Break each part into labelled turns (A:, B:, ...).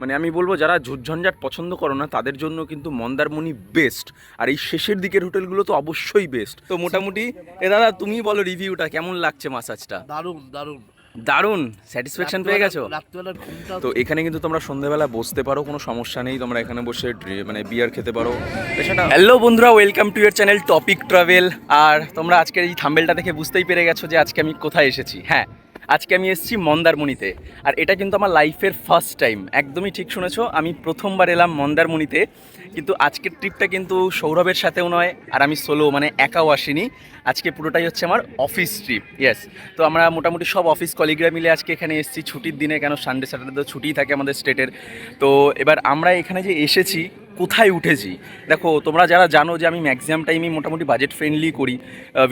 A: মানে আমি বলব যারা ঝুটঝঞ্ঝাট পছন্দ করো না তাদের জন্য কিন্তু মন্দারমণি বেস্ট আর এই শেষের দিকের হোটেলগুলো তো অবশ্যই বেস্ট তো মোটামুটি এ দাদা তুমি বলো রিভিউটা কেমন লাগছে মাসাজটা
B: দারুণ দারুণ।
A: দারুণ। স্যাটিসফ্যাকশন পেয়ে গেছো? তো এখানে কিন্তু তোমরা সন্ধ্যেবেলা বসতে পারো কোনো সমস্যা নেই। তোমরা এখানে বসে মানে বিয়ার খেতে পারো। হ্যালো বন্ধুরা welcome to your channel topic travel আর তোমরা আজকের এই থাম্বেলটা দেখে বুঝতেই পেরে গেছো যে আজকে আমি কোথায় এসেছি। হ্যাঁ আজকে আমি এসেছি মন্দারমণিতে। আর এটা কিন্তু আমার লাইফের ফার্স্ট টাইম একদমই ঠিক শুনেছো, আমি প্রথমবার এলাম মন্দারমণিতে, কিন্তু আজকের ট্রিপটা কিন্তু সৌরভের সাথেও নয়, আর আমি সোলো মানে একাও আসিনি। আজকে পুরোটাই হচ্ছে আমার অফিস ট্রিপ ইয়েস তো আমরা মোটামুটি সব অফিস কলিগরা মিলে আজকে এখানে এসেছি, ছুটির দিনে, কেন সানডে স্যাটারডে তো ছুটিই থাকে আমাদের স্টেটের তো এবার আমরা এখানে যে এসেছি কোথায় উঠেছি? দেখো, তোমরা যারা জানো যে আমি ম্যাক্সিমাম টাইমই মোটামুটি বাজেট ফ্রেন্ডলি করি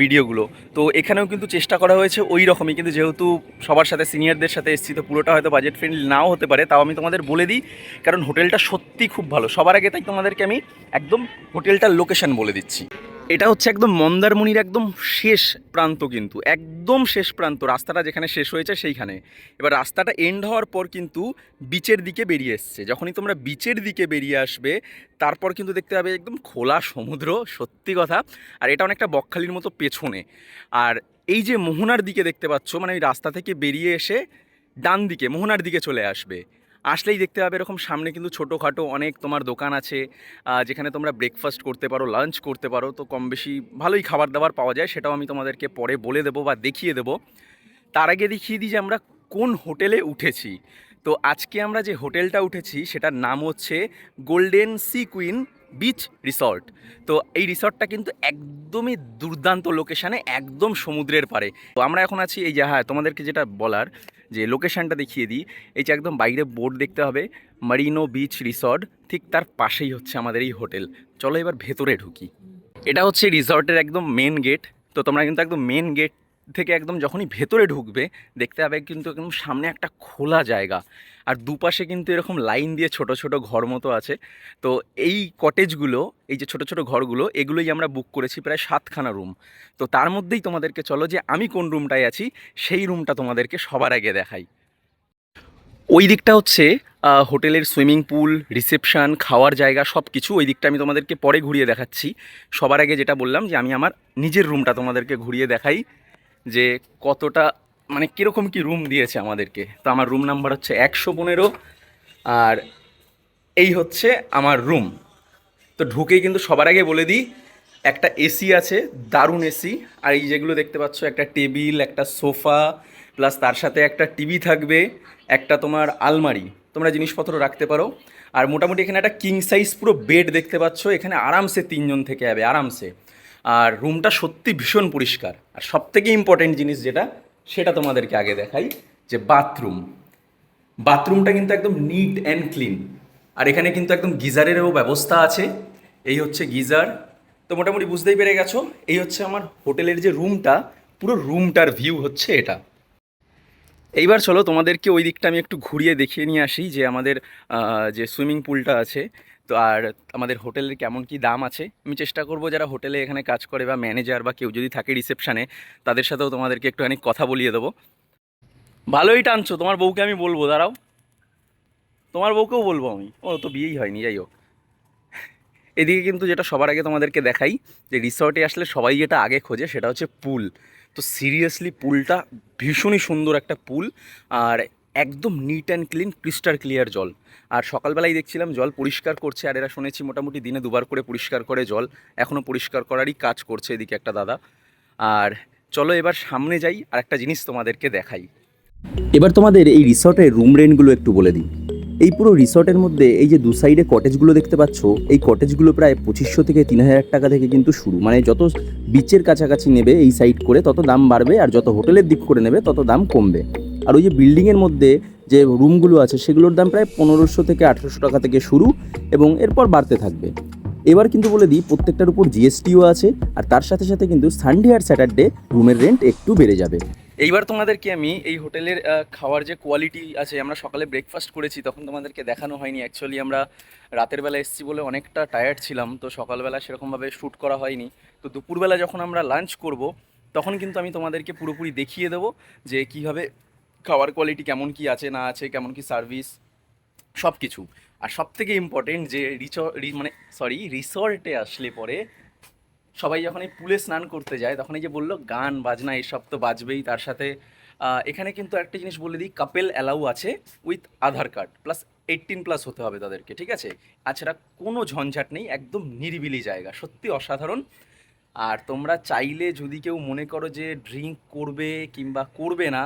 A: ভিডিওগুলো তো এখানেও কিন্তু চেষ্টা করা হয়েছে ওই রকমই। কিন্তু যেহেতু সবার সাথে সিনিয়রদের সাথে এসেছি, তো পুরোটা হয়তো বাজেট ফ্রেন্ডলি নাও হতে পারে। তাও আমি তোমাদের বলে দিই, কারণ হোটেলটা সত্যি খুব ভালো। সবার আগে তাই তোমাদেরকে আমি একদম হোটেলটার লোকেশান বলে দিচ্ছি। এটা হচ্ছে একদম মন্দারমণির একদম শেষ প্রান্ত কিন্তু, একদম শেষ প্রান্ত। রাস্তাটা যেখানে শেষ হয়েছে সেইখানে। এবার রাস্তাটা এন্ড হওয়ার পর কিন্তু বিচের দিকে বেরিয়ে এসছে। যখনই তোমরা বিচের দিকে বেরিয়ে আসবে, তারপর কিন্তু দেখতে পাবে একদম খোলা সমুদ্র, সত্যি কথা। আর এটা অনেকটা বকখালির মতো পেছনে। আর এই যে মোহনার দিকে দেখতে পাচ্ছ মানে ওই রাস্তা থেকে বেরিয়ে এসে ডান দিকে মোহনার দিকে চলে আসবে। আসলেই দেখতে পাবে এরকম সামনে কিন্তু ছোটোখাটো অনেক তোমার দোকান আছে যেখানে তোমরা ব্রেকফাস্ট করতে পারো লাঞ্চ করতে পারো, তো কম বেশি ভালোই খাবার দাবার পাওয়া যায়, সেটাও আমি তোমাদেরকে পরে বলে দেবো বা দেখিয়ে দেবো। তার আগে দেখিয়ে দিই যে আমরা কোন হোটেলে উঠেছি। তো আজকে আমরা যে হোটেলটা উঠেছি, সেটার নাম হচ্ছে golden sea queen beach resort. তো এই রিসর্টটা কিন্তু একদমই দুর্দান্ত লোকেশানে, একদম সমুদ্রের পারে তো আমরা এখন আছি এই যে হ্যাঁ তোমাদেরকে যেটা বলার, যে লোকেশানটা দেখিয়ে দিই, এই যে একদম বাইরে বোর্ড দেখতে হবে, মারিনো বিচ রিসর্ট, ঠিক তার পাশেই হচ্ছে আমাদের এই হোটেল। চলো এবার ভেতরে ঢুকি। এটা হচ্ছে রিসর্টের একদম মেন গেট। তো তোমরা কিন্তু একদম মেন গেট থেকে একদম যখনই ভেতরে ঢুকবে, দেখতে হবে কিন্তু একদম সামনে একটা খোলা জায়গা। আর দুপাশে কিন্তু এরকম লাইন দিয়ে ছোট ছোট ঘর মতো আছে। তো এই কটেজগুলো এই যে ছোট ছোট ঘরগুলো, এগুলোই আমরা বুক করেছি প্রায় সাতখানা রুম তো তার মধ্যেই তোমাদেরকে চলো যে আমি কোন রুমটায় আছি, সেই রুমটা তোমাদেরকে সবার আগে দেখাই। ওই দিকটা হচ্ছে হোটেলের সুইমিং পুল রিসেপশন খাওয়ার জায়গা সব কিছু ওই দিকটা আমি তোমাদেরকে পরে ঘুরিয়ে দেখাচ্ছি। সবার আগে যেটা বললাম যে আমি আমার নিজের রুমটা তোমাদেরকে ঘুরিয়ে দেখাই যে কতটা মানে কীরকম কি রুম দিয়েছে আমাদেরকে? তো আমার রুম নাম্বার হচ্ছে একশো পনেরো আর এই হচ্ছে আমার রুম তো ঢুকেই কিন্তু সবার আগে বলে দিই, একটা এসি আছে, দারুণ এসি আর এই যেগুলো দেখতে পাচ্ছ, একটা টেবিল, একটা সোফা প্লাস তার সাথে একটা টিভি থাকবে, একটা তোমার আলমারি। তোমরা জিনিসপত্র রাখতে পারো। আর মোটামুটি এখানে একটা কিং সাইজ পুরো বেড দেখতে পাচ্ছ, এখানে আরামসে তিনজন থেকে যাবে, আরামসে। আর রুমটা সত্যি ভীষণ পরিষ্কার। আর সব থেকে ইম্পর্টেন্ট জিনিস যেটা সেটা তোমাদেরকে আগে দেখাই, যে বাথরুম বাথরুমটা কিন্তু একদম নিট অ্যান্ড ক্লিন আর এখানে কিন্তু একদম গিজারেরও ব্যবস্থা আছে। এই হচ্ছে গিজার। তো মোটামুটি বুঝতেই পেরে গেছো, এই হচ্ছে আমার হোটেলের যে রুমটা, পুরো রুমটার ভিউ হচ্ছে এটা। এইবার চলো তোমাদেরকে ওই দিকটা আমি একটু ঘুরিয়ে দেখিয়ে নিয়ে আসি, যে আমাদের যে সুইমিং পুলটা আছে তো আর আমাদের হোটেলের কেমন কি দাম আছে? আমি চেষ্টা করব যারা হোটেলে এখানে কাজ করে বা ম্যানেজার বা কেউ যদি থাকে রিসেপশানে, তাদের সাথেও তোমাদেরকে একটুখানি কথা বলিয়ে দেবো। ভালোই টানছো, তোমার বউকে আমি বলব, দাঁড়াও। তোমার বউকেও বলব আমি। ও তো বিয়েই হয়নি, যাই হোক। এদিকে কিন্তু যেটা সবার আগে তোমাদেরকে দেখাই, যে রিসর্টে আসলে সবাই যেটা আগে খোঁজে সেটা হচ্ছে পুল। তো সিরিয়াসলি পুলটা ভীষণই সুন্দর একটা পুল। আর একদম neat and clean crystal clear জল। আর সকালবেলায় দেখছিলাম জল পরিষ্কার করছে, আর এরা শুনেছি মোটামুটি দিনে দুবার করে পরিষ্কার করে জল। এখনও পরিষ্কার করারই কাজ করছে এদিকে একটা দাদা। আর চলো এবার সামনে যাই, আর একটা জিনিস তোমাদেরকে দেখাই।
C: এবার তোমাদের এই রিসর্টের রুম রেন্টগুলো একটু বলে দিই। এই পুরো রিসর্টের মধ্যে এই যে দু সাইডে কটেজগুলো দেখতে পাচ্ছ, এই কটেজগুলো প্রায় পঁচিশশো থেকে তিন হাজার টাকা থেকে কিন্তু শুরু। মানে যত বিচের কাছাকাছি নেবে এই সাইড করে, তত দাম বাড়বে, আর যত হোটেলের দিক করে নেবে, তত দাম কমবে। আর ওই যে বিল্ডিংয়ের মধ্যে যে রুমগুলো আছে, সেগুলোর দাম প্রায় পনেরোশো থেকে আঠেরোশো টাকা থেকে শুরু এবং এরপর বাড়তে থাকবে। এবার কিন্তু বলে দিই, প্রত্যেকটার উপর জিএসটিও আছে আর তার সাথে সাথে কিন্তু সানডে আর স্যাটারডে রুমের রেন্ট একটু বেড়ে যাবে।
A: এইবার তোমাদেরকে আমি এই হোটেলের খাওয়ার যে কোয়ালিটি আছে, আমরা সকালে ব্রেকফাস্ট করেছি, তখন তোমাদেরকে দেখানো হয়নি। অ্যাকচুয়ালি আমরা রাতের বেলা এসেছি বলে অনেকটা টায়ার্ড ছিলাম, তো সকালবেলা সেরকমভাবে শ্যুট করা হয়নি। তো দুপুরবেলা যখন আমরা লাঞ্চ করব, তখন কিন্তু আমি তোমাদেরকে পুরোপুরি দেখিয়ে দেবো যে কীভাবে খাওয়ার কোয়ালিটি কেমন কি আছে, না আছে, কেমন কি সার্ভিস সব কিছু আর সব থেকে ইম্পর্টেন্ট যে রিচ মানে সরি রিসর্টে আসলে পরে সবাই যখন এই পুলে স্নান করতে যায়, তখন এই যে বলল, গান, বাজনা এইসব তো বাজবেই। তার সাথে এখানে কিন্তু একটা জিনিস বলে দিই কাপেল অ্যালাউ আছে with Aadhaar card plus eighteen plus হতে হবে তাদেরকে, ঠিক আছে? আছাড়া কোনো ঝঞ্ঝাট নেই, একদম নিরিবিলি জায়গা, সত্যি অসাধারণ। আর তোমরা চাইলে যদি কেউ মনে করো যে ড্রিঙ্ক করবে কিংবা করবে না,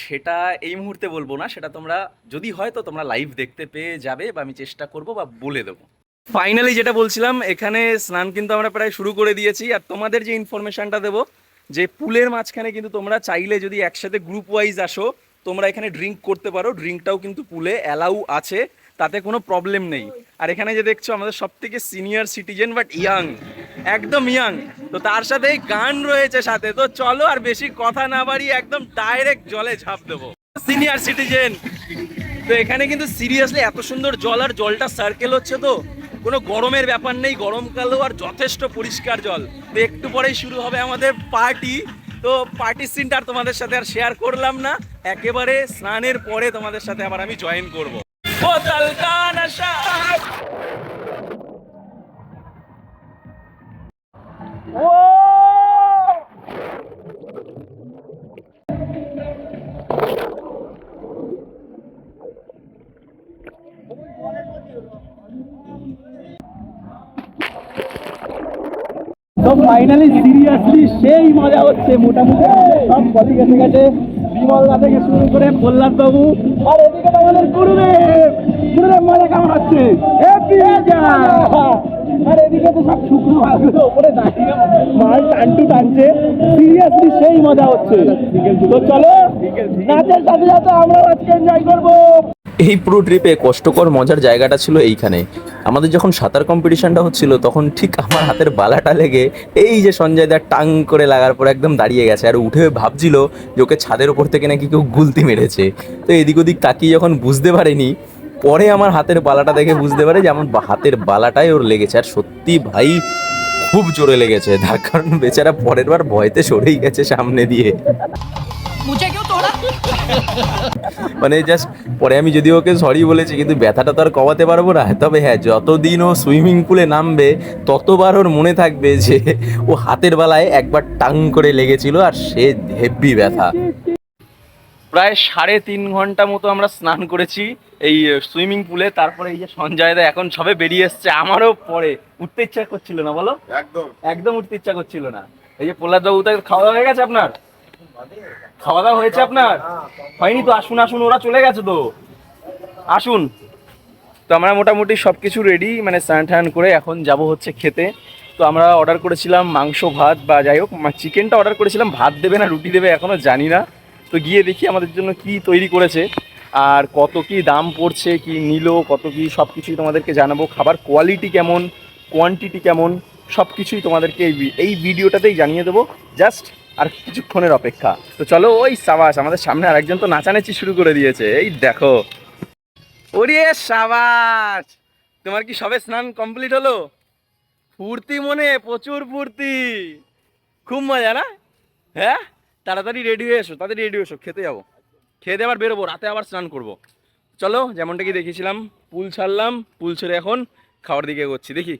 A: সেটা এই মুহূর্তে বলব না, সেটা তোমরা যদি হয় তো তোমরা লাইভ দেখতে পেয়ে যাবে বা আমি চেষ্টা করব বা বলে দেবো। ফাইনালি যেটা বলছিলাম, এখানে স্নান কিন্তু আমরা প্রায় শুরু করে দিয়েছি, আর তোমাদের যে ইনফরমেশনটা দেবো, যে পুলের মাঝখানে কিন্তু তোমরা চাইলে যদি একসাথে গ্রুপ ওয়াইজ আসো, তোমরা এখানে ড্রিঙ্ক করতে পারো ড্রিঙ্কটাও কিন্তু পুলে অ্যালাউ আছে। তাতে কোনো প্রবলেম নেই। আর এখানে যে দেখছ, আমাদের সব থেকে সিনিয়র সিটিজেন বাট ইয়াং একদম ইয়াং তো তার সাথে গান রয়েছে সাথে। তো চলো আর বেশি কথা না বাড়িয়ে একদম ডাইরেক্ট জলে ঝাঁপ দেবো। সিনিয়র সিটিজেন তো এখানে কিন্তু সিরিয়াসলি এত সুন্দর জল আর জলটা সার্কেল হচ্ছে তো। কোনো গরমের ব্যাপার নেই গরমকালেও আর যথেষ্ট পরিষ্কার জল। তো একটু পরেই শুরু হবে আমাদের পার্টি তো পার্টির সিনটা তোমাদের সাথে আর শেয়ার করলাম না। একেবারে স্নানের পরে তোমাদের সাথে আবার আমি জয়েন করব। ফাইনালি সিরিয়াসলি সেই মজা হচ্ছে। মোটামুটি সব কলি গেছে গেছে। বিমল দা থেকে শুরু করে প্রহ্লাদ বাবু আর এদিকে আমাদের গুরুদেব। গুরুদেব, মজা কেমন হচ্ছে? আর এদিকে তো সব দাঁড়িয়ে মাল টানটু টানছে সিরিয়াসলি সেই মজা হচ্ছে। তো চলো, নাচের সাথে সাথে আমরা আজকে এনজয় করব।
C: এই পুরো ট্রিপে কষ্টকর মজার জায়গাটা ছিল এইখানে। আমাদের যখন সাঁতার কম্পিটিশনটা হচ্ছিল, তখন ঠিক আমার হাতের বালাটা লেগে এই যে সঞ্জয় দা টাং করে লাগার পর একদম দাঁড়িয়ে গেছে। আর উঠে ভাবছিল যে ওকে ছাদের ওপর থেকে নাকি কেউ গুলতি মেরেছে। তো এদিক ওদিক তাকিয়ে যখন বুঝতে পারেনি, পরে আমার হাতের বালাটা দেখে বুঝতে পারে যে আমার হাতের বালাটাই ওর লেগেছে। আর সত্যি ভাই, খুব জোরে লেগেছে। তার কারণ বেচারা পরের বার ভয়তে সরেই গেছে সামনে দিয়ে। মানে জাস্ট পরে আমি যদি ওকে সরি বলেছি কিন্তু ব্যথাটা তো আর কমাতে পারব না। তবে হ্যাঁ যতদিন ও সুইমিং পুলে নামবে ততবার ওর মনে থাকবে যে ও হাতের বেলায় একবার টাং করে লেগেছিল আর সে হেভি ব্যথা।
A: প্রায় সাড়ে তিন ঘণ্টা মতো আমরা স্নান করেছি এই সুইমিং পুলে তারপরে এই যে সঞ্জয়দা এখন সবে বেরিয়ে এসছে আমারও পরে। উঠতে ইচ্ছা করছিল না বলো?
D: একদম।
A: একদম উঠতে ইচ্ছা করছিল না। এই যে প্রহ্লাদ বাবু তাকে খাওয়া হয়ে গেছে আপনার? খাওয়া দাওয়া হয়েছে আপনার? হয়নি তো আসুন আসুন ওরা চলে গেছে তো। আসুন। তো আমরা মোটামুটি সব কিছু রেডি মানে স্নান টান করে এখন যাব হচ্ছে খেতে। তো আমরা অর্ডার করেছিলাম মাংস ভাত বা যাই হোক চিকেনটা অর্ডার করেছিলাম ভাত দেবে না রুটি দেবে এখনও জানি না। তো গিয়ে দেখি আমাদের জন্য কি তৈরি করেছে। আর কত কি দাম পড়ছে কি নিল কত কি সব কিছুই তোমাদেরকে জানাব। খাবার কোয়ালিটি কেমন কোয়ান্টিটি কেমন সব কিছুই তোমাদেরকে এই ভিডিওটাতেই জানিয়ে দেবো। জাস্ট আর কিছুক্ষণের অপেক্ষা। তো চলো, ওই সাবাস, আমাদের সামনে আরেকজন তো নাচানাচি শুরু করে দিয়েছে। এই দেখো। ওরে সাবাস, তোমার কি সবে স্নান কমপ্লিট হলো? ফুর্তি মনে, প্রচুর ফুর্তি। খুব মজা না? হ্যাঁ? তাড়াতাড়ি রেডি হয়ে এসো, তাড়াতাড়ি রেডি হয়ে এসো, খেতে যাব। খেয়ে দিয়ে আবার বেরোবো, রাতে আবার স্নান করব। চলো, যেমনটা কি দেখেছিলাম পুল ছাড়লাম, পুল ছেড়ে এখন খাওয়ার দিকে করছি দেখি,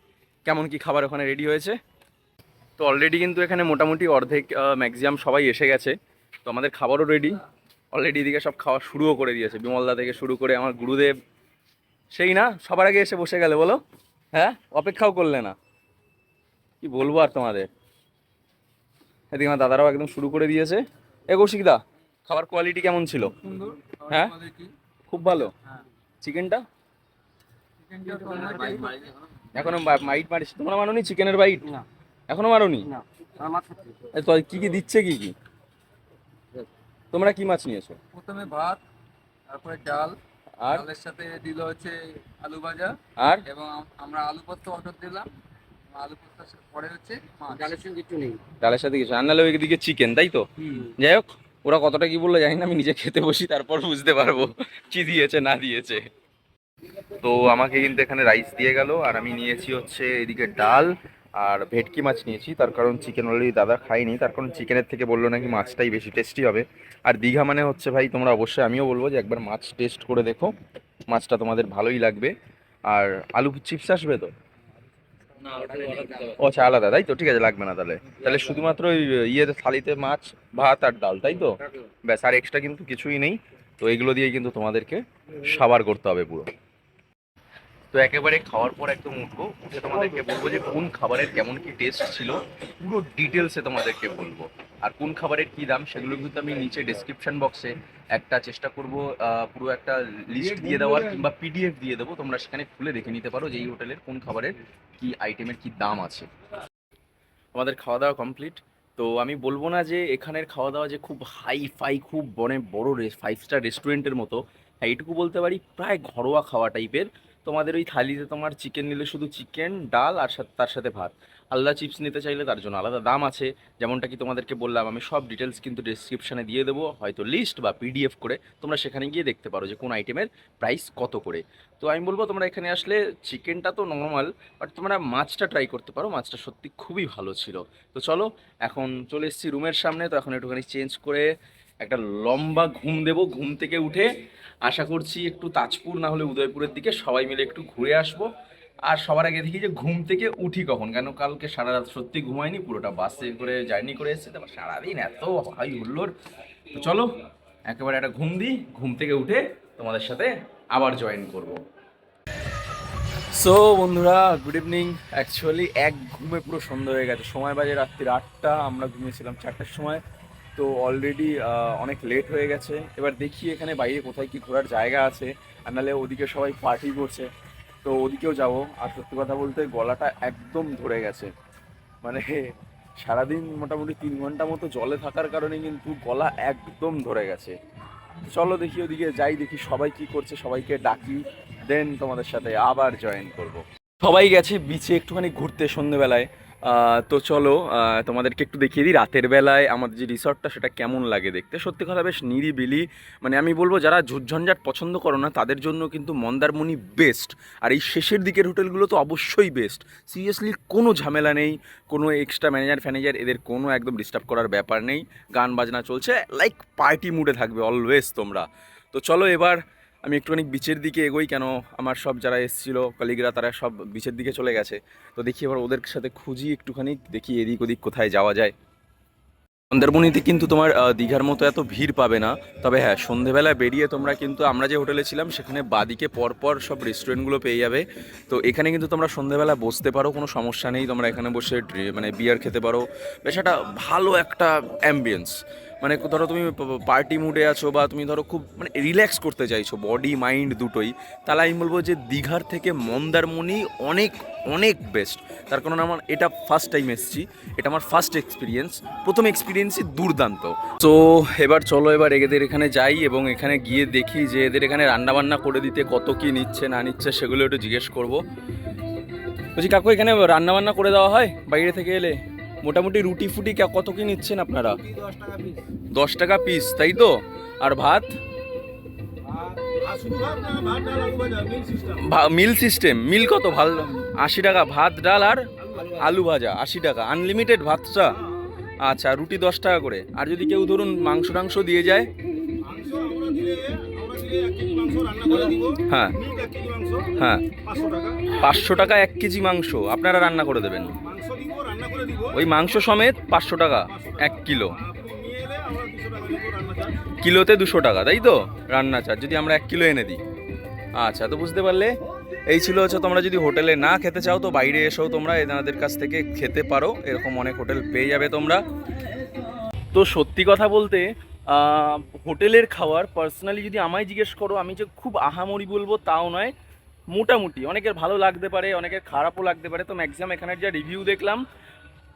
A: কেমন কি খাবার ওখানে রেডি হয়েছে। তো অলরেডি কিন্তু এখানে মোটামুটি অর্ধেক ম্যাক্সিমাম সবাই এসে গেছে। তো আমাদের খাবারও রেডি অলরেডি এদিকে সব খাওয়া শুরুও করে দিয়েছে। বিমলদা থেকে শুরু করে আমার গুরুদেব। সেই না? সবার আগে এসে বসে গেলে বলো। হ্যাঁ? অপেক্ষাও করলে না। কি বলব আর তোমাদের? এদিকে আমার দাদারাও একদম শুরু করে দিয়েছে। এ কৌশিকদা খাবার কোয়ালিটি কেমন ছিল? হ্যাঁ? খুব ভালো। চিকেনটা? এখনও বা- মাইট মারিস তোমরা মানোনি চিকেনের বাইট?
D: না।
A: এখনও মারোনি?
D: না
A: তো কি কি দিচ্ছে কি কি? তোমরা কি মাছ নিয়েছো?
D: প্রথমে ভাত তারপরে ডাল
A: আর?
D: ডালের সাথে দিল হচ্ছে আলু ভাজা।
A: আর?
D: এবং আমরা আলু পোস্ত অর্ডার দিলাম। আলু পোস্ত পরে হচ্ছে ডালের সঙ্গে কিছু নেই।
A: ডালের সাথে কিছু ওইদিকে চিকেন তাই তো? যাই হোক ওরা কতটা কি বলল জানি না আমি নিজে খেতে বসি তারপর বুঝতে পারব কি দিয়েছে না দিয়েছে। তো আমাকে কিন্তু এখানে রাইস দিয়ে গেল আর আমি নিয়েছি হচ্ছে এদিকে ডাল আর ভেটকি মাছ নিয়েছি, তার কারণ চিকেন অলরেডি দাদা খাইনি তার কারণ চিকেনের থেকে বলল নাকি মাছটাই বেশি টেস্টি হবে। আর দীঘা মানে হচ্ছে ভাই, তোমরা অবশ্যই আমিও বলব যে একবার মাছ টেস্ট করে দেখো, মাছটা তোমাদের ভালোই লাগবে। আর আলু চিপস আসবে তো? ও আচ্ছা আলাদা, তাই তো? ঠিক আছে, লাগবে না তাহলে। তাহলে শুধুমাত্র ওই ইয়েতে থালিতে মাছ, ভাত আর ডাল, তাই তো? ব্যাস, আর এক্সট্রা কিন্তু কিছুই নেই। তো এগুলো দিয়ে কিন্তু তোমাদেরকে সাবার করতে হবে পুরো। তো একেবারে খাওয়ার পর একদম উঠবো, উঠে তোমাদেরকে বলব যে কোন খাবারের কেমন কি টেস্ট ছিল, পুরো ডিটেলসে তোমাদেরকে বলব। আর কোন খাবারের কি দাম সেগুলো কিন্তু আমি নিচে ডেসক্রিপশন বক্সে একটা চেষ্টা করব পুরো একটা লিস্ট দিয়ে দেওয়ার কিংবা পিডিএফ দিয়ে দেবো, তোমরা সেখানে খুলে দেখে নিতে পারো যে এই হোটেলের কোন খাবারের কি আইটেমের কি দাম আছে। আমাদের খাওয়া দাওয়া কমপ্লিট তো আমি বলব না যে এখানের খাওয়া দাওয়া যে খুব হাই ফাই খুব মানে বড় ফাইভ স্টার রেস্টুরেন্টের মতো হ্যাঁ এইটুকু বলতে পারি, প্রায় ঘরোয়া খাওয়া টাইপের তোমাদের ওই থালিতে তোমার চিকেন নিলে শুধু চিকেন ডাল আর তার সাথে ভাত। আলাদা চিপস নিতে চাইলে তার জন্য আলাদা দাম আছে। যেমনটা কি তোমাদেরকে বললাম, আমি সব ডিটেলস কিন্তু ডিসক্রিপশানে দিয়ে দেবো। হয়তো লিস্ট বা পিডিএফ করে তোমরা সেখানে গিয়ে দেখতে পারো যে কোন আইটেমের প্রাইস কত করে। তো আমি বলব, তোমরা এখানে আসলে চিকেনটা তো নর্মাল বাট তোমরা মাছটা ট্রাই করতে পারো। মাছটা সত্যি খুবই ভালো ছিল। তো চলো, এখন চলে এসেছি রুমের সামনে। তো এখন একটুখানি চেঞ্জ করে একটা লম্বা ঘুম দেবো, ঘুম থেকে উঠে আশা করছি একটু তাজপুর, না হলে উদয়পুরের দিকে সবাই মিলে একটু ঘুরে আসব। আর সবার আগে দেখি যে ঘুম থেকে উঠি কখন, কেন কালকে সারা রাত সত্যি ঘুমাইনি পুরোটা বাসে করে জার্নি করে এসেছে তারপর সারাদিন এত হাই হুল্লোর তো চলো, একেবারে একটা ঘুম দিই, ঘুম থেকে উঠে তোমাদের সাথে আবার জয়েন করব। সো বন্ধুরা গুড ইভিনিং অ্যাকচুয়ালি এক ঘুমে পুরো সন্ধ্যা হয়ে গেছে। সময় বাজে রাত্রির আটটা, আমরা ঘুমিয়েছিলাম চারটার সময়। তো অলরেডি অনেক লেট হয়ে গেছে। এবার দেখি এখানে বাইরে কোথায় কি ঘোরার জায়গা আছে, আর নাহলে ওদিকে সবাই পার্টি করছে। তো ওদিকেও যাব, আর সত্যি কথা বলতে গলাটা একদম ধরে গেছে। মানে সারাদিন মোটামুটি তিন ঘণ্টা মতো জলে থাকার কারণে কিন্তু গলা একদম ধরে গেছে। চলো দেখি ওদিকে যাই, দেখি সবাই কি করছে, সবাইকে ডাকি দেন তোমাদের সাথে আবার জয়েন করব। সবাই গেছে বিচে একটুখানি ঘুরতে সন্ধেবেলায়। তো চলো তোমাদেরকে একটু দেখিয়ে দিই, রাতের বেলায় আমাদের যে রিসর্টটা, সেটা কেমন লাগে দেখতে। সত্যি কথা বেশ নিরিবিলি মানে আমি বলব যারা ঝুটঝঞ্ঝাট পছন্দ করো না, তাদের জন্য কিন্তু মন্দারমণি বেস্ট আর এই শেষের দিকের হোটেলগুলো তো অবশ্যই বেস্ট সিরিয়াসলি কোনো ঝামেলা নেই, কোনো এক্সট্রা ম্যানেজার ফ্যানেজার এদের কোনো একদম ডিস্টার্ব করার ব্যাপার নেই। গান বাজনা চলছে লাইক পার্টি মুডে থাকবে অলওয়েজ তোমরা। তো চলো এবার আমি একটুখানি বিচের দিকে এগোই কেন? আমার সব যারা এসেছিল কলিগরা তারা সব বিচের দিকে চলে গেছে। তো দেখি এবার ওদের সাথে খুঁজি একটুখানি, দেখি এদিক ওদিক কোথায় যাওয়া যায়। মন্দারমণিতে কিন্তু তোমার দীঘার মতো এত ভিড় পাবে না। তবে হ্যাঁ সন্ধেবেলায় বেরিয়ে তোমরা কিন্তু, আমরা যে হোটেলে ছিলাম, সেখানে বাদিকে পরপর সব রেস্টুরেন্টগুলো পেয়ে যাবে। তো এখানে কিন্তু তোমরা সন্ধেবেলা বসতে পারো, কোনো সমস্যা নেই। তোমরা এখানে বসে মানে বিয়ার খেতে পারো। বেশ একটা ভালো একটা অ্যাম্বিয়েন্স মানে ধরো তুমি পার্টি মুডে আছো বা তুমি ধরো খুব মানে রিল্যাক্স করতে চাইছো বডি মাইন্ড দুটোই, তাহলে আমি বলব যে দীঘার থেকে মন্দারমণি অনেক অনেক বেস্ট তার কারণ আমার এটা ফার্স্ট টাইম এসেছি, এটা আমার ফার্স্ট এক্সপিরিয়েন্স প্রথম এক্সপিরিয়েন্সই দুর্দান্ত। তো এবার চলো এবার এদের এখানে যাই এবং এখানে গিয়ে দেখি যে এদের এখানে রান্নাবান্না করে দিতে কত কি নিচ্ছে, না নিচ্ছে, সেগুলো একটু জিজ্ঞেস করব। বলছি, কাকু, এখানে রান্নাবান্না করে দেওয়া হয়? বাইরে থেকে এলে? মোটামুটি রুটি ফুটি কত কি নিচ্ছেন আপনারা? দশ টাকা পিস তাই তো? আর ভাত? মিল সিস্টেম মিল কত? ভালো আশি টাকা। ভাত ডাল আর আলু ভাজা আশি টাকা। আনলিমিটেড ভাতটা আচ্ছা রুটি দশ টাকা করে। আর যদি কেউ ধরুন মাংস টাংস দিয়ে যায়? হ্যাঁ। হ্যাঁ। পাঁচশো টাকা। এক কেজি মাংস আপনারা রান্না করে দেবেন। ওই মাংস সমেত পাঁচশো টাকা এক কিলো। কিলোতে দুশো টাকা তাই তো? রান্না চার্জ যদি আমরা এক কিলো এনে দিই। আচ্ছা তো বুঝতে পারলে? এই ছিল হচ্ছে তোমরা যদি হোটেলে না খেতে চাও তো বাইরে এসেও তোমরা এনাদের কাছ থেকে খেতে পারো। এরকম অনেক হোটেল পেয়ে যাবে তোমরা। তো সত্যি কথা বলতে হোটেলের খাবার পার্সোনালি যদি আমায় জিজ্ঞেস করো, আমি যে খুব আহামরি বলব তাও নয়, মোটামুটি। অনেকের ভালো লাগতে পারে, অনেকের খারাপও লাগতে পারে। তো ম্যাক্সিমাম এখানের যা রিভিউ দেখলাম,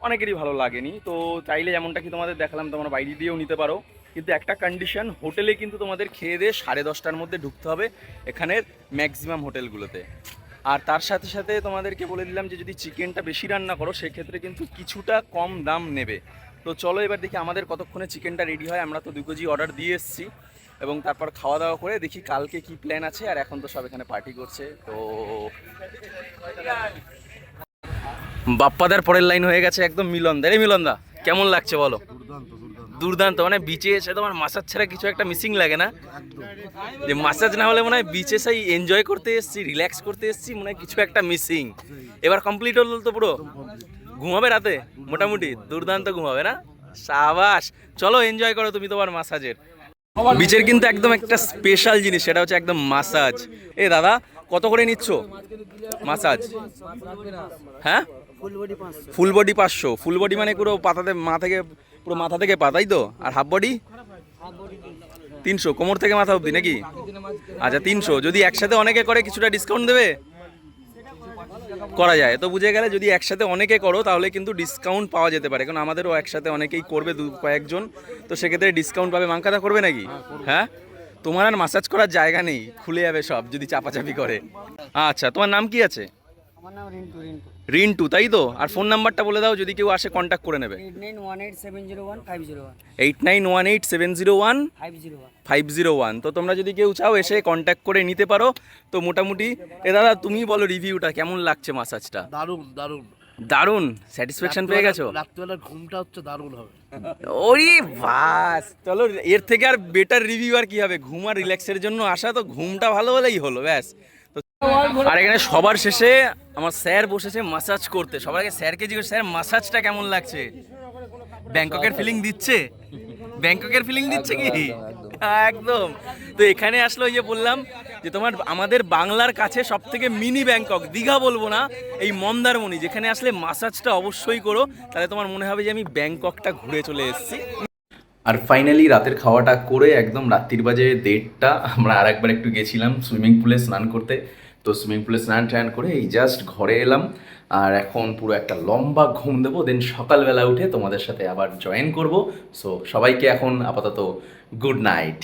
A: অনেকেরই ভালো লাগেনি। তো চাইলে যেমনটা কি তোমাদের দেখালাম, তোমরা বাইরে দিয়েও নিতে পারো। কিন্তু একটা কন্ডিশন হোটেলে কিন্তু তোমাদের খেয়ে দিয়ে সাড়ে দশটার মধ্যে ঢুকতে হবে এখানের ম্যাক্সিমাম হোটেলগুলোতে। আর তার সাথে সাথে তোমাদেরকে বলে দিলাম যে, যদি চিকেনটা বেশি রান্না করো, সেক্ষেত্রে কিন্তু কিছুটা কম দাম নেবে। তো চলো এবার দেখি আমাদের কতক্ষণে চিকেনটা রেডি হয়। আমরা তো দু কেজি অর্ডার দিয়ে এসেছি এবং তারপর খাওয়া দাওয়া করে দেখি কালকে কি প্ল্যান আছে আর এখন তো সব এখানে পার্টি করছে তো বাপ্পাদার পরের লাইন হয়ে গেছে একদম মিলনদা। এই মিলনদা কেমন লাগছে বলো? দুর্দান্ত মানে বিচে এসে তোমার মাসাজ ছাড়া কিছু একটা মিসিং লাগে না? যে মাসাজ না হলে মনে হয় বিচে সেই এনজয় করতে এসেছি রিল্যাক্স করতে এসেছি মনে হয় কিছু একটা মিসিং এবার কমপ্লিট হলো তো পুরো? ঘুমাবে রাতে? মোটামুটি, দুর্দান্ত ঘুমাবে না? সাবাস। চলো এনজয় করো তুমি তোমার মাসাজের বিচের কিন্তু একদম একটা স্পেশাল জিনিস, সেটা হচ্ছে একদম মাসাজ এ দাদা, কত করে নিচ্ছ? মাসাজ হ্যাঁ? ফুল বডি পাঁচশো। ফুল বডি মানে পুরো পাতাতে, মা থেকে, পুরো মাথা থেকে পাতাই তো? আর হাফ বডি তিনশো। কোমর থেকে মাথা অবধি নাকি? আচ্ছা তিনশো। যদি একসাথে অনেকে করে, কিছুটা ডিসকাউন্ট দেবে? করা যায়। তো বুঝে গেলে যদি একসাথে অনেকে করো তাহলে কিন্তু ডিসকাউন্ট পাওয়া যেতে পারে। কারণ আমাদেরও একসাথে অনেকেই করবে দু কয়েকজন। তো সেক্ষেত্রে ডিসকাউন্ট পাবে। মাংকাদা করবে নাকি? হ্যাঁ তোমার আর মাসাজ করার জায়গা নেই। খুলে যাবে সব যদি চাপাচাপি করে। আচ্ছা তোমার নাম কি আছে?
D: আমার নাম রিন্টু রিন্টু।
A: রিন্টু তাই তো? আর ফোন নাম্বারটা বলে দাও যদি কেউ আসে কন্ট্যাক্ট করে নেবে।
D: Eight nine one eight seven zero one five zero one
A: eight nine one eight seven zero one
D: five zero one
A: five zero one তো তোমরা যদি কেউ চাও এসে কন্ট্যাক্ট করে নিতে পারো তো মোটামুটি এ দাদা তুমি বলো রিভিউটা কেমন লাগছে মাসাজটা
E: দারুণ দারুণ।
A: দারুণ? স্যাটিসফ্যাকশন পেয়ে গেছো?
E: রাত্রিবেলা ঘুমটা হচ্ছে দারুণ হবে।
A: ওরে বাস চলো এর থেকে আর বেটার রিভিউ আর কি হবে? ঘুম আর রিল্যাক্সের জন্য আসা তো ঘুমটা ভালো হলেই হলো ব্যাস। আর এখানে সবার শেষে আমার স্যার বসেছে মাসাজ করতে। সবার আগে স্যারকে জিজ্ঞেস স্যার মাসাজটা কেমন লাগছে? ব্যাংককের ফিলিং দিচ্ছে? ব্যাংককের ফিলিং দিচ্ছে কি? একদম তো এখানে আসলো ওই যে বললাম যে তোমার আমাদের বাংলার কাছে সব থেকে মিনি ব্যাংকক দীঘা বলব না এই মন্দারমণি। যেখানে আসলে মাসাজটা অবশ্যই করো তাহলে তোমার মনে হবে যে আমি ব্যাংককটা ঘুরে চলে এসেছি। আর ফাইনালি রাতের খাওয়াটা করে একদম রাত্রির বাজে দেড়টা আমরা আর একবার একটু গেছিলাম সুইমিং পুলে স্নান করতে। তো সুইমিং পুলে স্নান ট্যান করে এই জাস্ট ঘরে এলাম। আর এখন পুরো একটা লম্বা ঘুম দেবো দেন সকালবেলা উঠে তোমাদের সাথে আবার জয়েন করব। সো সবাইকে এখন আপাতত গুড নাইট